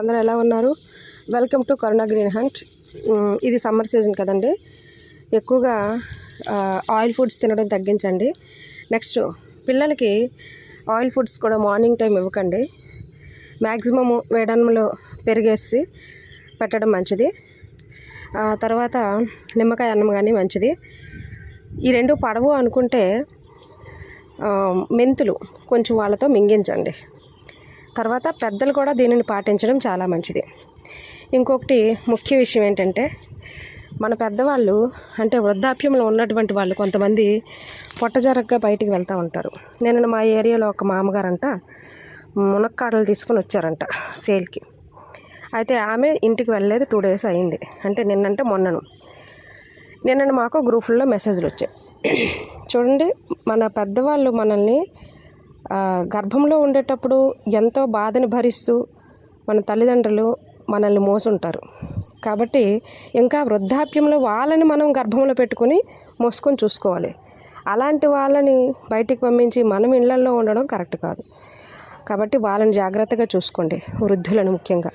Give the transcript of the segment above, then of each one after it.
అందరూ ఎలా ఉన్నారు? Welcome to Karuna green hunt ఇది సమ్మర్ సీజన్ కదండి. ఎక్కువగా ఆయిల్ ఫుడ్స్ తినడం తగ్గించండి. నెక్స్ట్ పిల్లలకి ఆయిల్ ఫుడ్స్ కూడా మార్నింగ్ టైం ఇవ్వకండి. మ్యాక్సిమము వేడన్మలో పెరిగేసి పెట్టడం మంచిది. తర్వాత నిమ్మకాయ అన్నం కానీ మంచిది. ఈ రెండు పడవు అనుకుంటే మెంతులు కొంచెం వాళ్ళతో మింగించండి. తర్వాత పెద్దలు కూడా దీనిని పాటించడం చాలా మంచిది. ఇంకొకటి ముఖ్య విషయం ఏంటంటే మన పెద్దవాళ్ళు అంటే వృద్ధాప్యంలో ఉన్నటువంటి వాళ్ళు కొంతమంది పొట్టజరగ్గా బయటికి వెళ్తూ ఉంటారు. నేను మా ఏరియాలో ఒక మామగారంట మునక్కాడలు తీసుకుని వచ్చారంట సేల్కి. అయితే ఆమె ఇంటికి వెళ్ళలేదు టూ డేస్ అయింది. అంటే నిన్నంటే మొన్నను. నిన్న మాకు గ్రూపుల్లో మెసేజ్లు వచ్చాయి. చూడండి మన పెద్దవాళ్ళు మనల్ని గర్భంలో ఉండేటప్పుడు ఎంతో బాధను భరిస్తూ మన తల్లిదండ్రులు మనల్ని మోసుంటారు. కాబట్టి ఇంకా వృద్ధాప్యంలో వాళ్ళని మనం గర్భంలో పెట్టుకొని మోసుకొని చూసుకోవాలి. అలాంటి వాళ్ళని బయటికి పంపించి మనం ఇళ్ళల్లో ఉండడం కరెక్ట్ కాదు. కాబట్టి వాళ్ళని జాగ్రత్తగా చూసుకోండి వృద్ధులను ముఖ్యంగా.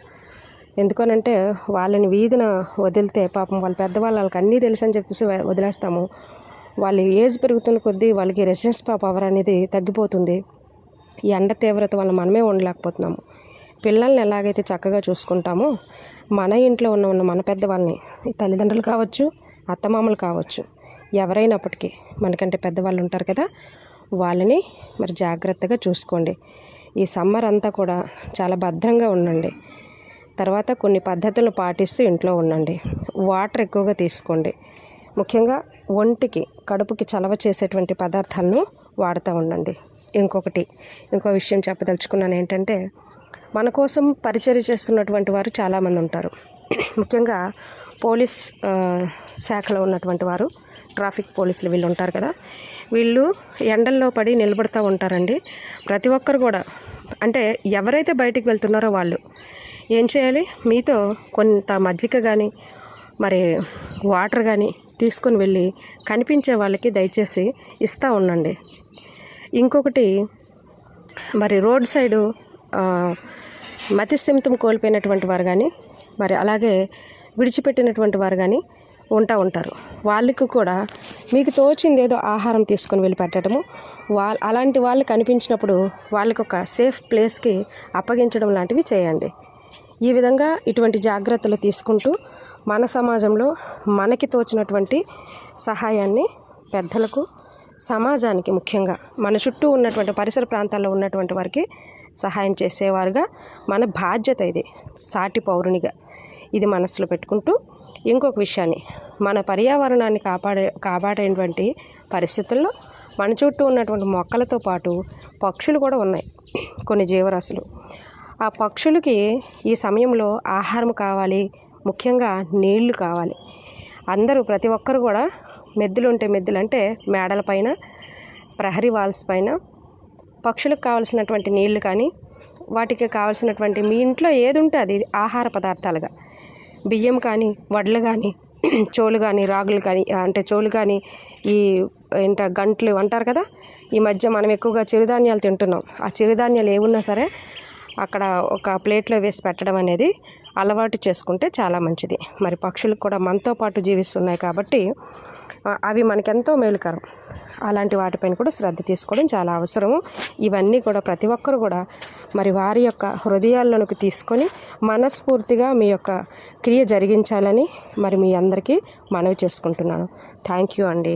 ఎందుకనంటే వాళ్ళని వీధిన వదిలితే పాపం వాళ్ళ పెద్దవాళ్ళు వాళ్ళకి అన్నీ తెలుసు అని చెప్పేసి వదిలేస్తాము. వాళ్ళ ఏజ్ పెరుగుతున్న కొద్దీ వాళ్ళకి రెసిడెన్స్ పవర్ అనేది తగ్గిపోతుంది. ఈ ఎండ తీవ్రత వల్ల మనమే ఉండలేకపోతున్నాము. పిల్లల్ని ఎలాగైతే చక్కగా చూసుకుంటామో మన ఇంట్లో ఉన్న ఉన్న మన పెద్దవాళ్ళని తల్లిదండ్రులు కావచ్చు అత్తమామలు కావచ్చు ఎవరైనప్పటికీ మనకంటే పెద్దవాళ్ళు ఉంటారు కదా వాళ్ళని మరి జాగ్రత్తగా చూసుకోండి. ఈ సమ్మర్ అంతా కూడా చాలా భద్రంగా ఉండండి. తర్వాత కొన్ని పద్ధతులు పాటిస్తూ ఇంట్లో ఉండండి. వాటర్ ఎక్కువగా తీసుకోండి. ముఖ్యంగా ఒంటికి కడుపుకి చలవ చేసేటువంటి పదార్థాలను వాడుతూ ఉండండి. ఇంకొకటి ఇంకో విషయం చెప్పదలుచుకున్నాను ఏంటంటే మన కోసం పరిచర్య చేస్తున్నటువంటి వారు చాలామంది ఉంటారు. ముఖ్యంగా పోలీస్ శాఖలో ఉన్నటువంటి వారు ట్రాఫిక్ పోలీసులు వీళ్ళు ఉంటారు కదా. వీళ్ళు ఎండల్లో పడి నిలబడుతూ ఉంటారండి. ప్రతి ఒక్కరు కూడా అంటే ఎవరైతే బయటికి వెళ్తున్నారో వాళ్ళు ఏం చేయాలి? మీతో కొంత మజ్జిగ కానీ మరి వాటర్ కానీ తీసుకొని వెళ్ళి కనిపించే వాళ్ళకి దయచేసి ఇస్తూ ఉండండి. ఇంకొకటి మరి రోడ్ సైడు మతిస్థిమితం కోల్పోయినటువంటి వారు కానీ మరి అలాగే విడిచిపెట్టినటువంటి వారు కానీ ఉంటా ఉంటారు. వాళ్ళకి కూడా మీకు తోచింది ఏదో ఆహారం తీసుకొని వెళ్ళి పెట్టడము వా అలాంటి వాళ్ళు కనిపించినప్పుడు వాళ్ళకి ఒక సేఫ్ ప్లేస్కి అప్పగించడం లాంటివి చేయండి. ఈ విధంగా ఇటువంటి జాగ్రత్తలు తీసుకుంటూ మన సమాజంలో మనకి తోచినటువంటి సహాయాన్ని పెద్దలకు సమాజానికి ముఖ్యంగా మన చుట్టూ ఉన్నటువంటి పరిసర ప్రాంతాల్లో ఉన్నటువంటి వారికి సహాయం చేసేవారుగా. మన బాధ్యత ఇది సాటి పౌరునిగా ఇది మనసులో పెట్టుకుంటూ ఇంకొక విషయాన్ని మన పర్యావరణాన్ని కాపాడే కాపాడేటువంటి పరిస్థితుల్లో మన చుట్టూ ఉన్నటువంటి మొక్కలతో పాటు పక్షులు కూడా ఉన్నాయి కొన్ని జీవరాశులు. ఆ పక్షులకి ఈ సమయంలో ఆహారం కావాలి ముఖ్యంగా నీళ్ళు కావాలి. అందరూ ప్రతి ఒక్కరు కూడా మెద్దులు ఉంటే మెద్దులు అంటే మేడల పైన ప్రహరీ వాల్స్ పైన పక్షులకు కావలసినటువంటి నీళ్ళు కానీ వాటికి కావలసినటువంటి మీ ఇంట్లో ఏది ఉంటే అది ఆహార పదార్థాలుగా. బియ్యం కానీ వడ్లు కానీ చోలు కానీ రాగులు కానీ అంటే చోలు కానీ ఈ ఏంట గంట్లు అంటారు కదా? ఈ మధ్య మనం ఎక్కువగా చిరుధాన్యాలు తింటున్నాం. ఆ చిరుధాన్యాలు ఏమున్నా సరే అక్కడ ఒక ప్లేట్లో వేసి పెట్టడం అనేది అలవాటు చేసుకుంటే చాలా మంచిది. మరి పక్షులకు కూడా మనతో పాటు జీవిస్తున్నాయి కాబట్టి అవి మనకెంతో మేలుకరం. అలాంటి వాటిపైన కూడా శ్రద్ధ తీసుకోవడం చాలా అవసరము. ఇవన్నీ కూడా ప్రతి ఒక్కరు కూడా మరి వారి యొక్క హృదయాల్లోనికి తీసుకొని మనస్ఫూర్తిగా మీ యొక్క క్రియ జరిగించాలని మరి మీ అందరికీ మనవి చేసుకుంటున్నాను. థ్యాంక్ యూ అండి.